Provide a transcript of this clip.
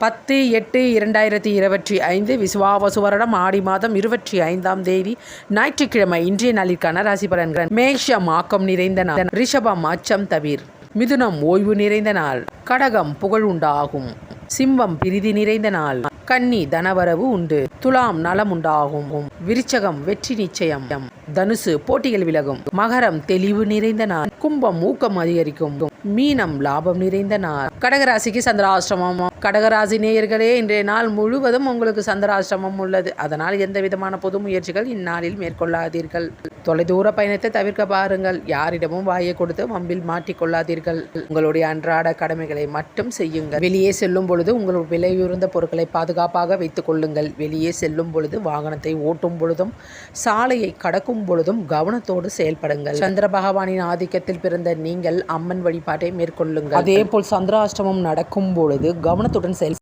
பத்து எட்டு இரண்டாயிரத்தி இருபத்தி ஐந்து விசுவாவசு வருடம் ஆடி மாதம் இருபத்தி ஐந்தாம் தேதி ஞாயிற்றுக்கிழமை இன்றைய நாளிற்கான ராசி பலன்கள். மேஷம் ஆக்கம் நிறைந்த நாள். ரிஷபம் அச்சம் தவிர். மிதுனம் ஓய்வு நிறைந்த நாள். கடகம் புகழ் உண்டாகும். சிம்மம் பிரிதி நிறைந்த நாள். கன்னி தனவரவு உண்டு. துலாம் நலம் உண்டாகும் விருச்சகம் வெற்றி நிச்சயம். தனுசு போட்டிகள் விலகும். மகரம் தெளிவு நிறைந்த நாள். கும்பம் ஊக்கம் அதிகரிக்கும். மீனம் லாபம் நிறைந்த நாள். கடகராசிக்கு சந்திராஷ்டிரமம் கடகராசி நேயர்களே இன்றைய நாள் முழுவதும் உங்களுக்கு சந்திராஷ்டிரமம் உள்ளது. அதனால் எந்த விதமான பொது முயற்சிகள் இந்நாளில் மேற்கொள்ளாதீர்கள். தொலைதூர பயணத்தை தவிர்க்க பாருங்கள். யாரிடமும் வாயை கொடுத்து வம்பில் மாட்டிக்கொள்ளாதீர்கள். உங்களுடைய அன்றாட கடமைகளை மட்டும் செய்யுங்கள். வெளியே செல்லும் பொழுது உங்கள் விலையுயர்ந்த பொருட்களை பாதுகாப்பாக வைத்துக் கொள்ளுங்கள். வெளியே செல்லும் பொழுது வாகனத்தை ஓட்டும் பொழுதும் சாலையை கடக்கும் பொழுதும் கவனத்தோடு செயல்படுங்கள். சந்திர பகவானின் ஆதிக்கத்தில் பிறந்த நீங்கள் அம்மன் வழிபாட்டை மேற்கொள்ளுங்கள். அதே போல் சந்திராஷ்டமம் நடக்கும் பொழுது கவனத்துடன் செயல்